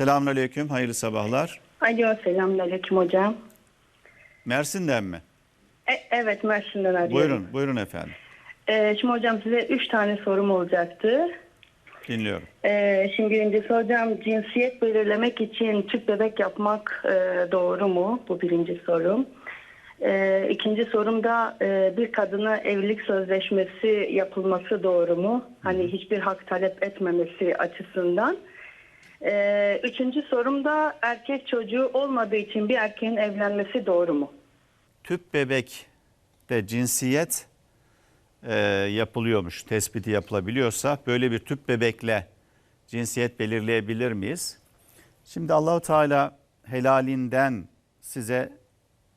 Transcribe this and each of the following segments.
Selamünaleyküm, hayırlı sabahlar. Alo, selamünaleyküm hocam. Mersin'den mi? E, evet, Mersin'den arıyorum. Buyurun, buyurun efendim. E, şimdi hocam size üç tane sorum olacaktı. Dinliyorum. E, şimdi birincisi hocam cinsiyet belirlemek için tüp bebek yapmak e, doğru mu? Bu birinci sorum. E, ikinci sorum da e, bir kadına evlilik sözleşmesi yapılması doğru mu? Hani hiçbir hak talep etmemesi açısından. E, üçüncü sorum da erkek çocuğu olmadığı için bir erkeğin evlenmesi doğru mu? Tüp bebekte cinsiyet e, yapılıyormuş, tespiti yapılabiliyorsa böyle bir tüp bebekle cinsiyet belirleyebilir miyiz? Şimdi Allahu Teala helalinden size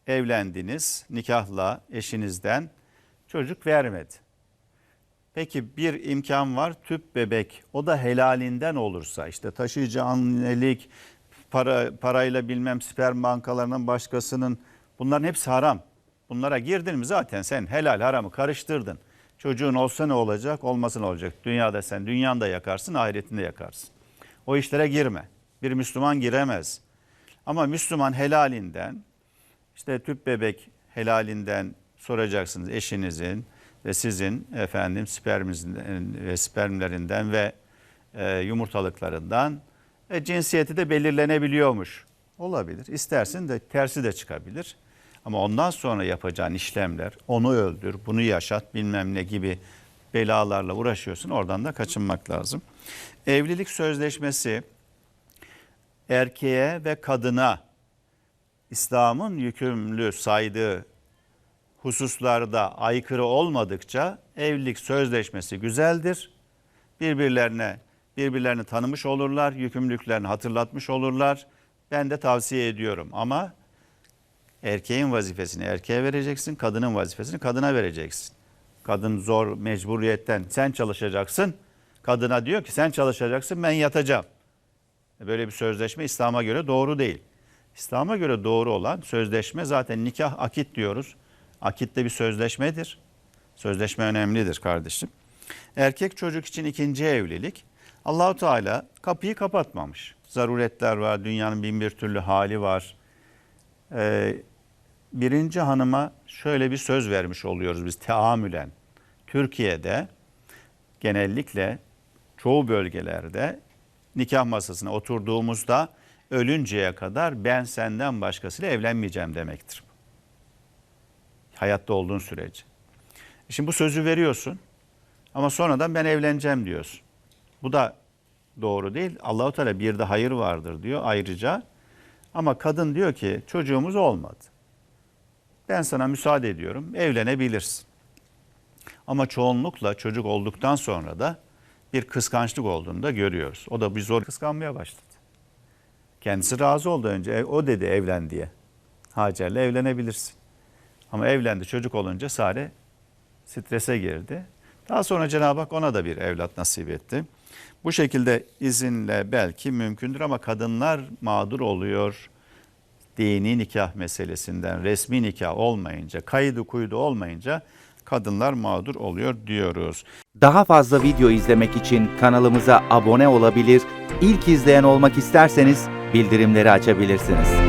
evlendiniz, nikahla eşinizden çocuk vermedi. Peki bir imkan var tüp bebek o da helalinden olursa işte taşıyıcı annelik para, parayla bilmem sperm bankalarının başkasının bunların hepsi haram. Bunlara girdin mi zaten sen helal haramı karıştırdın. Çocuğun olsa ne olacak olmasa ne olacak. Dünyada sen dünyanda yakarsın ahiretinde yakarsın. O işlere girme. Bir Müslüman giremez. Ama Müslüman helalinden işte tüp bebek helalinden soracaksınız eşinizin ve sizin efendim sperminizden ve spermlerinden ve e, yumurtalıklarından e, cinsiyeti de belirlenebiliyormuş. Olabilir. İstersin de tersi de çıkabilir. Ama ondan sonra yapacağın işlemler onu öldür, bunu yaşat bilmem ne gibi belalarla uğraşıyorsun. Oradan da kaçınmak lazım. Evlilik sözleşmesi erkeğe ve kadına İslam'ın yükümlü saydığı hususlarda aykırı olmadıkça evlilik sözleşmesi güzeldir. Birbirlerine birbirlerini tanımış olurlar, yükümlülüklerini hatırlatmış olurlar. Ben de tavsiye ediyorum ama erkeğin vazifesini erkeğe vereceksin, kadının vazifesini kadına vereceksin. Kadın zor mecburiyetten sen çalışacaksın. Kadına diyor ki sen çalışacaksın ben yatacağım. Böyle bir sözleşme İslam'a göre doğru değil. İslam'a göre doğru olan sözleşme zaten nikah akit diyoruz. Akit de bir sözleşmedir. Sözleşme önemlidir kardeşim. Erkek çocuk için ikinci evlilik. Allahu Teala kapıyı kapatmamış. Zaruretler var, dünyanın bin bir türlü hali var. Ee, birinci hanıma şöyle bir söz vermiş oluyoruz biz teamülen. Türkiye'de genellikle çoğu bölgelerde nikah masasına oturduğumuzda ölünceye kadar ben senden başkasıyla evlenmeyeceğim demektir. Hayatta olduğun sürece. Şimdi bu sözü veriyorsun ama sonradan ben evleneceğim diyorsun. Bu da doğru değil. Allahu Teala bir de hayır vardır diyor ayrıca. Ama kadın diyor ki çocuğumuz olmadı. Ben sana müsaade ediyorum. Evlenebilirsin. Ama çoğunlukla çocuk olduktan sonra da bir kıskançlık olduğunu da görüyoruz. O da bir zor kıskanmaya başladı. Kendisi razı oldu önce. E, O dedi evlen diye. Hacer'le evlenebilirsin. Ama evlendi çocuk olunca Sare strese girdi. Daha sonra Cenab-ı Hak ona da bir evlat nasip etti. Bu şekilde izinle belki mümkündür ama kadınlar mağdur oluyor. Dini nikah meselesinden resmi nikah olmayınca, kaydı kuydu olmayınca kadınlar mağdur oluyor diyoruz. Daha fazla video izlemek için kanalımıza abone olabilir, ilk izleyen olmak isterseniz bildirimleri açabilirsiniz.